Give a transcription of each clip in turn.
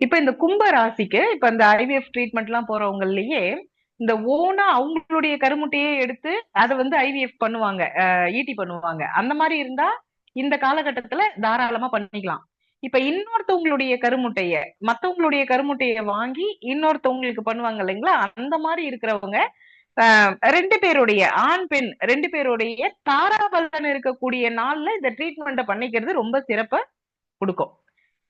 இப்ப இந்த கும்ப ராசிக்கு இப்ப இந்த ஐவிஎஃப் ட்ரீட்மெண்ட் எல்லாம் போறவங்கலயே இந்த ஓனா அவங்களுடைய கருமுட்டையே எடுத்து அதை வந்து ஐவிஎஃப் பண்ணுவாங்க ஈட்டி பண்ணுவாங்க. அந்த மாதிரி இருந்தா இந்த காலகட்டத்துல தாராளமா பண்ணிக்கலாம். இப்ப இன்னொருத்தவங்களுடைய கருமுட்டைய மத்தவங்களுடைய கருமுட்டைய வாங்கி இன்னொருத்தவங்களுக்கு பண்ணுவாங்க இல்லைங்களா? அந்த மாதிரி இருக்கிறவங்க ரெண்டு பேருடைய ஆண் பெண் ரெண்டு பேருடைய தாராபலன் இருக்கக்கூடிய நாள்ல இந்த ட்ரீட்மெண்ட்டை பண்ணிக்கிறது ரொம்ப சிறப்ப கொடுக்கும்.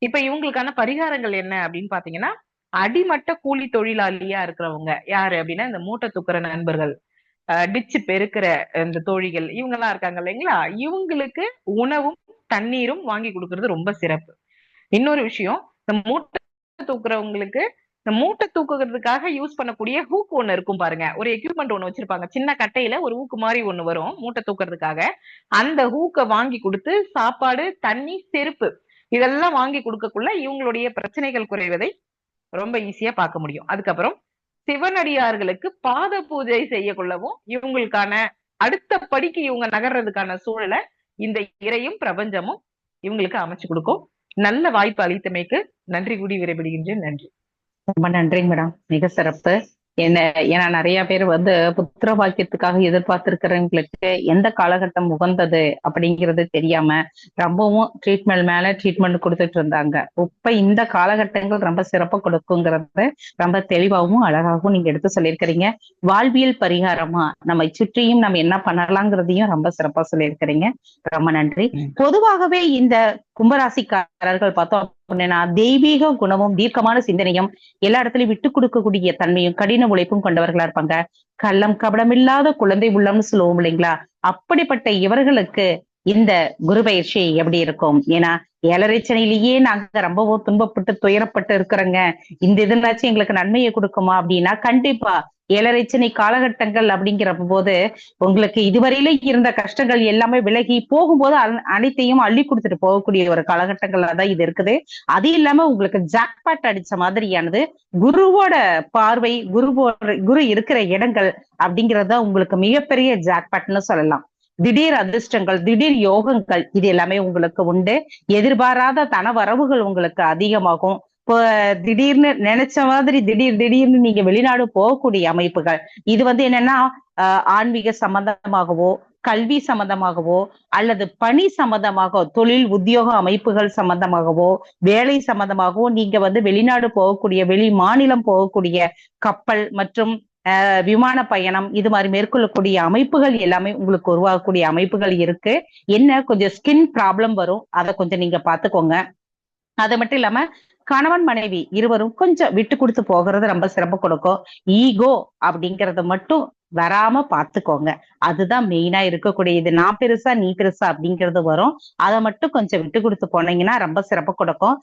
இப்ப இவங்களுக்கான பரிகாரங்கள் என்ன அப்படின்னு பாத்தீங்கன்னா அடிமட்ட கூலி தொழிலாளியா இருக்கிறவங்க யாரு அப்படின்னா இந்த மூட்டை தூக்குற நண்பர்கள் டிச்சு பெருக்கிற இந்த தோழிகள் இவங்க எல்லாம் இருக்காங்க இல்லைங்களா? இவங்களுக்கு உணவும் தண்ணீரும் வாங்கி கொடுக்கறது ரொம்ப சிறப்பு. இன்னொரு விஷயம் இந்த மூட்டை தூக்குறவங்களுக்கு இந்த மூட்டை தூக்குறதுக்காக யூஸ் பண்ணக்கூடிய ஹூக் ஒண்ணு இருக்கும் பாருங்க. ஒரு எக்யூப்மெண்ட் ஒண்ணு வச்சிருப்பாங்க. சின்ன கட்டையில ஒரு ஹூக்கு மாதிரி ஒண்ணு வரும் மூட்டை தூக்குறதுக்காக. அந்த ஹூக்கை வாங்கி கொடுத்து சாப்பாடு தண்ணி செருப்பு இதெல்லாம் வாங்கி கொடுக்கக்குள்ள இவங்களுடைய பிரச்சனைகள் குறைவதை ரொம்ப ஈஸியா பார்க்க முடியும். அதுக்கப்புறம் சிவனடியார்களுக்கு பாத பூஜை செய்ய கொள்ளவும் இவங்களுக்கான அடுத்த படிக்கு இவங்க நகர்றதுக்கான சூழலை இந்த இறையும் பிரபஞ்சமும் இவங்களுக்கு அமைச்சு கொடுக்கும். நல்ல வாய்ப்பு அளித்தமைக்கு நன்றி கூடி விரைபடுகின்றேன் நன்றி. ரொம்ப நன்றிங்க மேடம். மிக சிறப்பு. என்ன ஏன்னா நிறைய பேர் வந்து புத்திர பாக்கியத்துக்காக எதிர்பார்த்திருக்கிறவங்களுக்கு எந்த காலகட்டம் உகந்தது அப்படிங்கிறது தெரியாம ரொம்பவும் ட்ரீட்மெண்ட் மேல ட்ரீட்மெண்ட் கொடுத்துட்டு இருந்தாங்க. இப்ப இந்த காலகட்டங்கள் ரொம்ப சிறப்பா கொடுக்குங்கிறத ரொம்ப தெளிவாகவும் அழகாகவும் நீங்க எடுத்து சொல்லியிருக்கிறீங்க. வாழ்வியல் பரிகாரமா நம்ம சுற்றியும் நம்ம என்ன பண்ணலாங்கிறதையும் ரொம்ப சிறப்பா சொல்லியிருக்கிறீங்க. ரொம்ப நன்றி. பொதுவாகவே இந்த கும்பராசிக்காரர்கள் பார்த்தோம் அப்படின்னா தெய்வீக குணமும் தீர்க்கமான சிந்தனையும் எல்லா இடத்துலயும் விட்டு கொடுக்கக்கூடிய தன்மையும் கடின உழைப்பும் கொண்டவர்களா இருப்பாங்க. கள்ளம் கபடமில்லாத குழந்தை உள்ளம்னு சொல்லுவோம் இல்லைங்களா? அப்படிப்பட்ட இவர்களுக்கு இந்த குரு பயிற்சி எப்படி இருக்கும்? ஏன்னா ஏழரைச்சனையிலேயே நாங்க ரொம்பவும் துன்பப்பட்டு துயரப்பட்டு இருக்கிறோங்க. இந்த இதுனாச்சும் எங்களுக்கு நன்மையை கொடுக்குமா அப்படின்னா கண்டிப்பா. ஏழரைச்சனை காலகட்டங்கள் அப்படிங்கிற போது உங்களுக்கு இதுவரையில இருந்த கஷ்டங்கள் எல்லாமே விலகி போகும்போது அனைத்தையும் அள்ளி கொடுத்துட்டு போகக்கூடிய ஒரு காலகட்டங்கள்ல தான் இது இருக்குது. அது இல்லாம உங்களுக்கு ஜாக்பாட் அடிச்ச மாதிரியானது குருவோட பார்வை குருவோட குரு இருக்கிற இடங்கள் அப்படிங்கறத உங்களுக்கு மிகப்பெரிய ஜாக்பாட்னு சொல்லலாம். திடீர் அதிர்ஷ்டங்கள் திடீர் யோகங்கள் இது எல்லாமே உங்களுக்கு உண்டு. எதிர்பாராத தன வரவுகள் உங்களுக்கு அதிகமாகும். இப்போ திடீர்னு நினைச்ச மாதிரி திடீர் திடீர்னு நீங்க வெளிநாடு போகக்கூடிய அமைப்புகள் இது வந்து என்னன்னா ஆன்மீக சம்பந்தமாகவோ கல்வி சம்பந்தமாகவோ அல்லது பணி சம்பந்தமாக தொழில் உத்தியோக அமைப்புகள் சம்பந்தமாகவோ வேலை சம்பந்தமாகவோ நீங்க வந்து வெளிநாடு போகக்கூடிய வெளி மாநிலம் போகக்கூடிய கப்பல் மற்றும் விமான பயணம் இது மாதிரி மேற்கொள்ளக்கூடிய அமைப்புகள் எல்லாமே உங்களுக்கு உருவாகக்கூடிய அமைப்புகள் இருக்கு. என்ன? கொஞ்சம் ஸ்கின் ப்ராப்ளம் வரும். அதை கொஞ்சம் நீங்க பாத்துக்கோங்க அது மட்டும் இல்லாம கணவன் மனைவி இருவரும் கொஞ்சம் விட்டு கொடுத்து போகிறது ரொம்ப சிறப்பு கொடுக்கும். ஈகோ அப்படிங்கறத மட்டும் வராம பாத்துக்கோங்க. அதுதான் மெயினா இருக்கக்கூடியது. நான் பெருசா நீ பெருசா அப்படிங்கிறது வரும். அதை மட்டும் கொஞ்சம் விட்டு கொடுத்து போனீங்கன்னா ரொம்ப சிறப்பு கொடுக்கும்.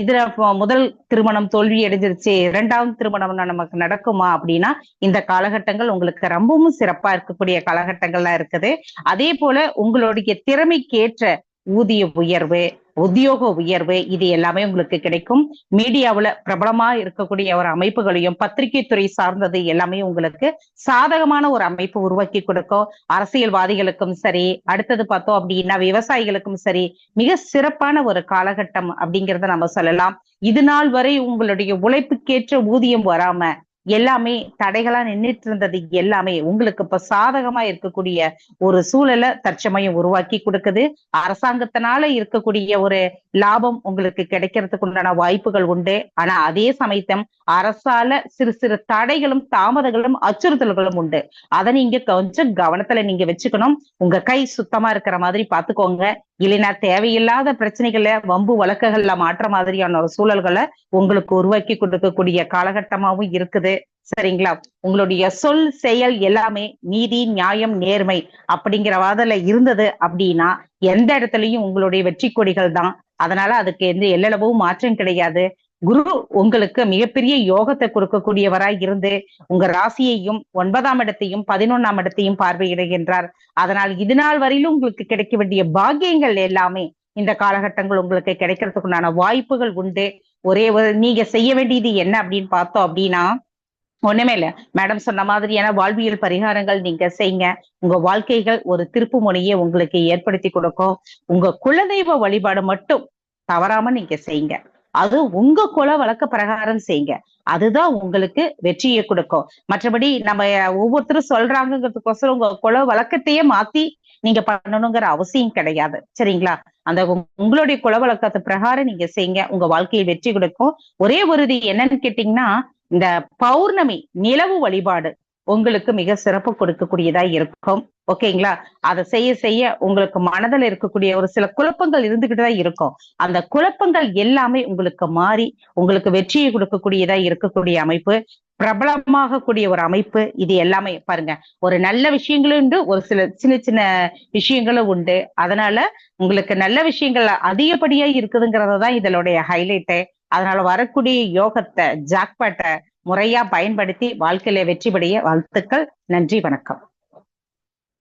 இதுல முதல் திருமணம் தோல்வி அடைஞ்சிருச்சு. இரண்டாவது திருமணம் நமக்கு நடக்குமா அப்படின்னா இந்த காலகட்டங்கள் உங்களுக்கு ரொம்பவும் சிறப்பா இருக்கக்கூடிய காலகட்டங்கள்லாம் இருக்குது. அதே போல உங்களுடைய திறமைக்கேற்ற ஊதிய உயர்வு உத்தியோக உயர்வு இது எல்லாமே உங்களுக்கு கிடைக்கும். மீடியாவில் பிரபலமா இருக்கக்கூடிய ஒரு அமைப்புகளையும் பத்திரிகை துறை சார்ந்தது எல்லாமே உங்களுக்கு சாதகமான ஒரு அமைப்பு உருவாக்கி கொடுக்கும். அரசியல்வாதிகளுக்கும் சரி அடுத்தது பார்த்தோம் அப்படின்னா விவசாயிகளுக்கும் சரி மிக சிறப்பான ஒரு காலகட்டம் அப்படிங்கறத நம்ம சொல்லலாம். இது நாள் வரை உங்களுடைய உழைப்புக்கேற்ற ஊதியம் வராம எல்லாமே தடைகளா நின்றுட்டு இருந்தது எல்லாமே. உங்களுக்கு இப்ப சாதகமா இருக்கக்கூடிய ஒரு சூழலை தற்சமயம் உருவாக்கி கொடுக்குது. அரசாங்கத்தினால இருக்கக்கூடிய ஒரு லாபம் உங்களுக்கு கிடைக்கிறதுக்கு உண்டான வாய்ப்புகள் உண்டு. ஆனா அதே சமயத்தம் அரசால சிறு சிறு தடைகளும் தாமதங்களும் அச்சுறுத்தல்களும் உண்டு. அதை நீங்க கொஞ்சம் கவனத்துல நீங்க வச்சுக்கணும். உங்க கை சுத்தமா இருக்கிற மாதிரி பாத்துக்கோங்க இல்லைன்னா தேவையில்லாத பிரச்சனைகளை வம்பு வழக்குகள்ல மாற்ற மாதிரியான ஒரு சூழல்களை உங்களுக்கு உருவாக்கி கொடுக்கக்கூடிய காலகட்டமாவும் இருக்குது. சரிங்களா? உங்களுடைய சொல் செயல் எல்லாமே நீதி நியாயம் நேர்மை அப்படிங்கிற வாதல இருந்தது அப்படின்னா எந்த இடத்துலயும் உங்களுடைய வெற்றி கொடிகள் தான். அதனால அதுக்கு எந்த எல்லளவும் மாற்றம் கிடையாது. குரு உங்களுக்கு மிகப்பெரிய யோகத்தை கொடுக்கக்கூடியவராய் இருந்து உங்க ராசியையும் ஒன்பதாம் இடத்தையும் பதினொன்னாம் இடத்தையும் பார்வையிடுகின்றார். அதனால் இது நாள் வரையிலும் உங்களுக்கு கிடைக்க வேண்டிய பாக்கியங்கள் எல்லாமே இந்த காலகட்டங்கள் உங்களுக்கு கிடைக்கிறதுக்குண்டான வாய்ப்புகள் உண்டு. ஒரே ஒரு நீங்க செய்ய வேண்டியது என்ன அப்படின்னு பார்த்தோம் அப்படின்னா ஒண்ணுமே இல்ல. மேடம் சொன்ன மாதிரியான வாழ்வியல் பரிகாரங்கள் நீங்க செய்யுங்க உங்க வாழ்க்கைகள் ஒரு திருப்பு முனையை உங்களுக்கு ஏற்படுத்தி கொடுக்கும். உங்க குலதெய்வ வழிபாடு மட்டும் தவறாம நீங்க செய்யுங்க அது உங்க குல வழக்க பிரகாரம் செய்யுங்க அதுதான் உங்களுக்கு வெற்றியை கொடுக்கும். மற்றபடி நம்ம ஒவ்வொருத்தரும் சொல்றாங்கிறதுக்கோசரம் உங்க குல வழக்கத்தையே மாத்தி நீங்க பண்ணணுங்கிற அவசியம் கிடையாது. சரிங்களா? அந்த உங்களுடைய குல வழக்கத்து பிரகாரம் நீங்க செய்யுங்க உங்க வாழ்க்கையை வெற்றி கொடுக்கும். ஒரே ஒரு இது என்னன்னு கேட்டீங்கன்னா இந்த பௌர்ணமி நிலவு வழிபாடு உங்களுக்கு மிக சிறப்பு கொடுக்கக்கூடியதா இருக்கும். ஓகேங்களா? அதை செய்ய செய்ய உங்களுக்கு மனதில் இருக்கக்கூடிய ஒரு சில குழப்பங்கள் இருந்துகிட்டு தான் இருக்கும். அந்த குழப்பங்கள் எல்லாமே உங்களுக்கு மாறி உங்களுக்கு வெற்றியை கொடுக்கக்கூடியதா இருக்கக்கூடிய அமைப்பு பிரபலமாக கூடிய ஒரு அமைப்பு இது எல்லாமே பாருங்க. ஒரு நல்ல விஷயங்களும் உண்டு ஒரு சில சின்ன சின்ன விஷயங்களும் உண்டு. அதனால உங்களுக்கு நல்ல விஷயங்கள் அதிகப்படியா இருக்குதுங்கிறது தான் இதனுடைய ஹைலைட்டு அதனால வரக்கூடிய யோகத்தை ஜாக்பாட்டை முறையா பயன்படுத்தி வாழ்க்கையில வெற்றி பெறிய வாழ்த்துக்கள். நன்றி வணக்கம்.